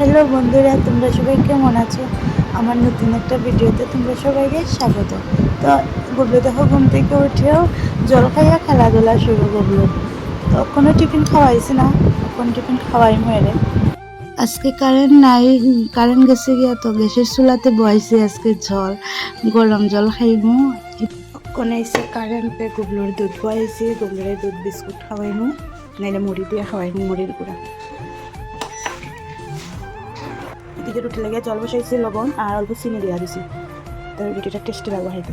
Hello বন্ধুরা, তোমরা সবাই কেমন আছো? আমার নতুন একটা ভিডিওতে তোমরা সবাইকে স্বাগত। তো গুবলু দেখো, ঘুম থেকে উঠেও জল খাইয়া খেলাধুলা শুরু করল। তো কোনো টিফিন খাওয়াইছি না, কোন টিফিন খাওয়াই মেরে। আজকে কারেন্ট নাই কারেন্ট গেছে গিয়া তো গ্যাসের চুলাতে বয়াইছে আজকে জল। গরম জল খাইমু। কোন আইসে কারেন্টে গুবলুর দুধ বয়াইছি গুবলুরের দুধ বিস্কুট খাওয়াইমু, নাইলে মুড়ি দিয়ে খাওয়াইমু মুড়ির গুঁড়া। এদিকে রুটি লাগিয়ে জল বসাইছি লবণ আর অল্প চিনি দেওয়া দিছি। তো রুটিটা টেস্টি লাগবে খাইতে।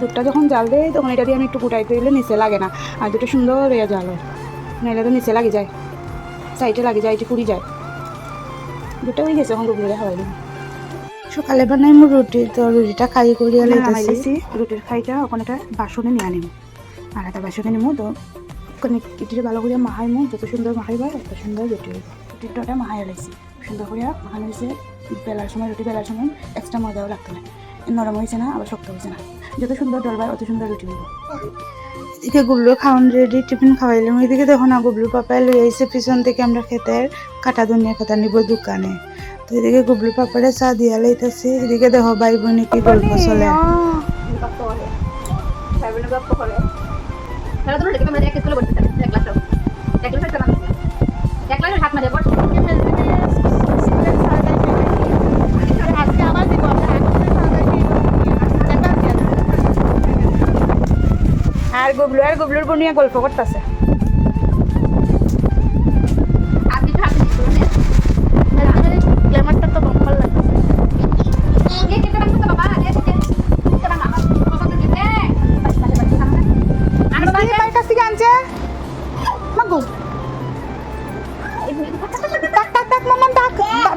দুধটা যখন জাল দেয় তখন এটা দিয়ে আমি একটু গুটাইতে দিলে নিচে লাগে না। আর দুটো সুন্দর হয়ে জাল হয়। নাহলে তো নিচে লাগে যায়। সাইডে লাগে যায় এটি পুড়ি যায়। দুটো হয়ে গেছে এখন গুবলুরে খাওয়াই দিই সকালে বানাই মু রুটি তো রুটিটা খাই করিয়া লাইতেছি রুটির খাইটা ওখানে একটা বাসনে নিয়ে আনিম। আর একটা বাসনে নিমু তো ওখানে ইটিটা ভালো করে মাহাইমু যত সুন্দর মাহাইবা এত সুন্দর রুটি রুটিটা মাহাই লাইছি। সুন্দর করে মাখানো হয়েছে বেলার সময় রুটি বেলার সময় এক্সট্রা মজাও লাগতো না। নরম হয়েছে না আবার শক্ত হয়েছে না। যত সুন্দর ডলবার অত সুন্দর রুটি হইব এদিকে গুবলু খাওয়ান রেডি টিফিন খাওয়াইলাম এদিকে দেখো না গুবলু পাপাই লই আইসে পিছন থেকে আমরা খেতের কাটা দুনিয়া খাতা নিব দোকানে। তো এদিকে গুবলু পাপারে চা দিয়া লাইতেছে। এদিকে দেখো ভাই বোনে কি গল্প চলে। তাহলে তোমরা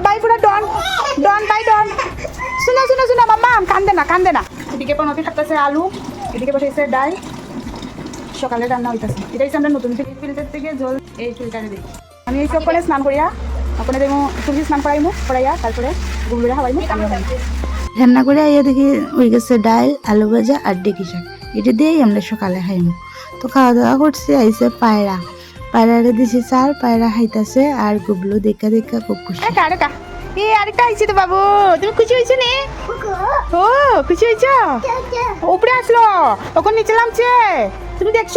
বাই পুরা ডন। ডন বাই ডন। শুনো শুনো শুনো মামা কান্দে না কান্দে না। এদিকে পনতি খাটতেছে আলু এদিকে বসাইছে ডাল সকালে রান্না হইতাছে। এটাই আমরা নতুন ফিল্টার থেকে জল এই ফিল্টারে দিই। আমি এই সব করে স্নান করিয়া ওখানে দেবো তুলসী স্নান করাইমু করাইয়া তারপরে গুবলুরে হাওয়াইমু রান্না করে আইয়া দেখি হয়ে গেছে ডাল আলু ভাজা আর ডেকি শাক। এটা দিয়েই আমরা সকালে খাইমু। তো খাওয়া দাওয়া করছি আইসে পায়রা। পায়রারে দিছি চার পায়রা খাইতাছে আর গুবলু দেখা দেখা খুব খুশি। এ বাবু। তুমি খুশি হয়েছো নে? ও, খুশি উপরে আসলো ওখানে নিচে নামছে। তুমি দেখছ?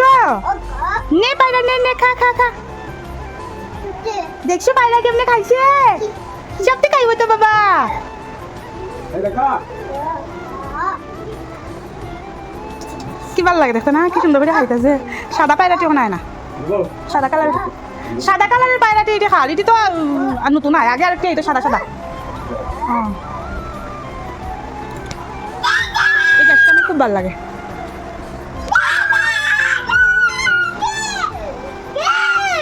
নে পায়রা নে খা খা খা। দেখছ খাইছে? সব তো বাবা। কি ভালো লাগে দেখো না, কি সুন্দর করে সাদা পায়রাটি নাই না। সাদা কালার সাদা কালারের পায়রাটি এটি খাল, এটি তো নতুন নাই আগে আরেকটা, এটা সাদা সাদা। ও। এই গাছটা আমার খুব ভালো লাগে।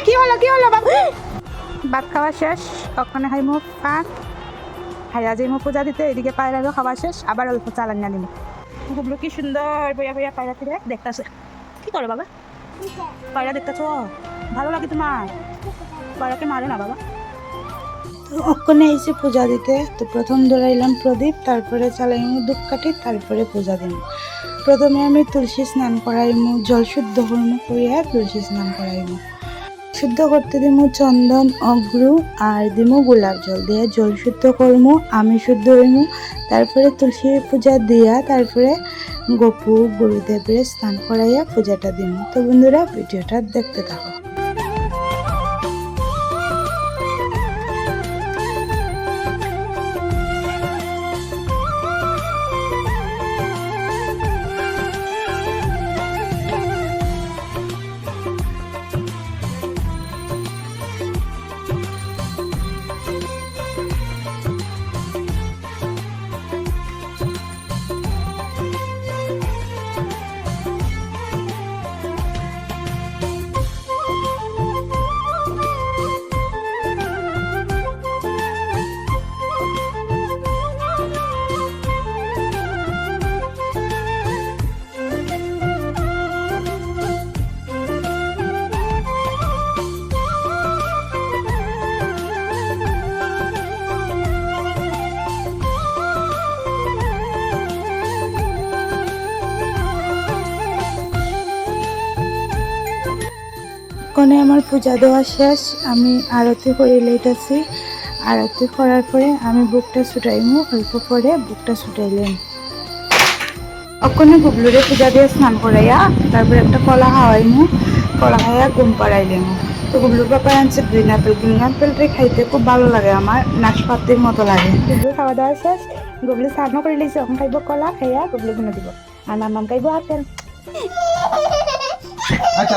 কি হলো কি হলো, বাবু? ভাত খাওয়া শেষ ওখানে খাইমু পান? খাইয়া যাইমু পূজা দিতে এদিকে পায়রারও খাওয়া শেষ, আবার অল্প চালান আনিম গুবলু কি সুন্দর, বইয়া বইয়া পায়রা ফিরে দেখতেছে। কি করে, বাবা? পায়রা দেখতেছ ভালো লাগে তোমার? পায়রাকে মারে না বাবা। ওখানে এসে পূজা দিতে, তো প্রথম ধরাইলাম প্রদীপ, তারপরে চালাইমু ধূপকাঠি তারপরে পূজা দিন। প্রথমে আমি তুলসী স্নান করাইমু, জল শুদ্ধ হইমু করিয়া তুলসী স্নান করাইমু। শুদ্ধ করতে দিমু চন্দন অগ্রু আর দিমু গোলাপ জল দিয়ে জল শুদ্ধ করমু, আমি শুদ্ধ হইমু। তারপরে তুলসী পূজা দিয়া তারপরে গপু গুরুদেবের স্নান করাইয়া পূজাটা দিমু। তো বন্ধুরা, ভিডিওটা দেখতে থাকো। কোনে আমার পূজা দেওয়া শেষ, আমি আরতি করে লইতেছি। আরতি করার পরে আমি বুকটা ছুটাইমু, অল্প পরে বুকটা ছুটাইলেন। ওখানে গুবলুরে পূজা দিয়ে স্নান করাইয়া তারপরে একটা কলা খাওয়াইমু কলা খাইয়া ঘুম পাড়াইলেমু তো গুবলুর বাবা আনছে গ্রিন আপেল গ্রিন অ্যাপেলটা খাইতে খুব ভালো লাগে আমার, নাশপাতির মতো লাগে। গুবলুর খাওয়া দাওয়া শেষ, গুবলু স্নানও করে লিছে এখন খাইব কলা খাইয়া গুবলু গুনে দিব। আর মামাম খাইব আপেল। আচ্ছা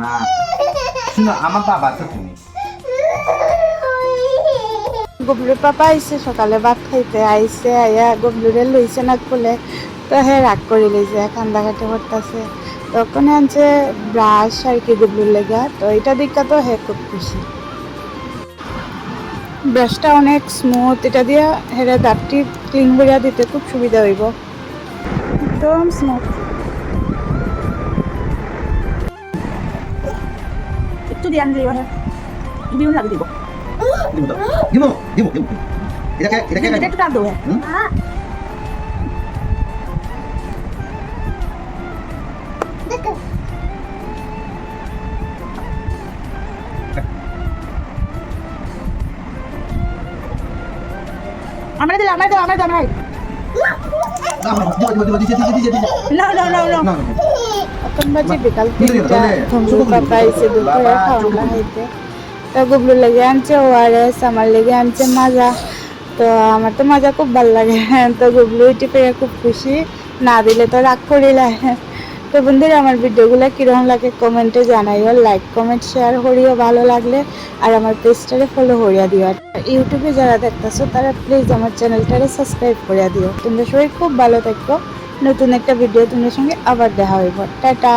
না। শুনো, আমার বাবা তো তুমি। গবলুর পাপা আইছে, সকালে ভাত খাইতে আইছে, আইয়া গবলুরে লইছে না বলে তো হে রাগ করে লইছে কান্দাকাটি করতেছে। তখন আনছে ব্রাশ আর কি গবলুর লেগা। তো এটা দেখা তো হে খুব খুশি। ব্রাশটা অনেক স্মুথ এটা দিয়ে হেরে দাঁতটি ক্লিন করিয়া দিতে খুব সুবিধা হইব। একদম স্মুথ একটু দিয়ে আনলে বিউন লাগে দিব দিব দাও দিব দিব দিব এটা কে এটা কে এটা একটু টান দেবো হুম? আমরা দিলাম আমরা দিলাম আমরা দিলাম না no, no. না। বাজে বিকাল তিনটা ধমরু পাপা এসে খাওয়া তো গুবলু লেগে আনছে ওআরএস আমার লেগে আনছে মাজা। তো আমার তো মাজা খুব ভালো লাগে। তো গুবলু এটি পেয়ে খুব খুশি। না দিলে তো রাগ করিলে। তো বন্ধুরা, আমার ভিডিওগুলো কীরকম লাগে কমেন্টে জানাইও লাইক কমেন্ট শেয়ার করিও, ভালো লাগলে। আর আমার পেজটারে ফলো করিয়া দিও। আর ইউটিউবে যারা দেখতেছো, তারা প্লিজ আমার চ্যানেলটারে সাবস্ক্রাইব করিয়া দিও। তোমরা সবাই খুব ভালো থাকব নতুন একটা ভিডিও তোমাদের সঙ্গে আবার দেখা হইব। টাটা!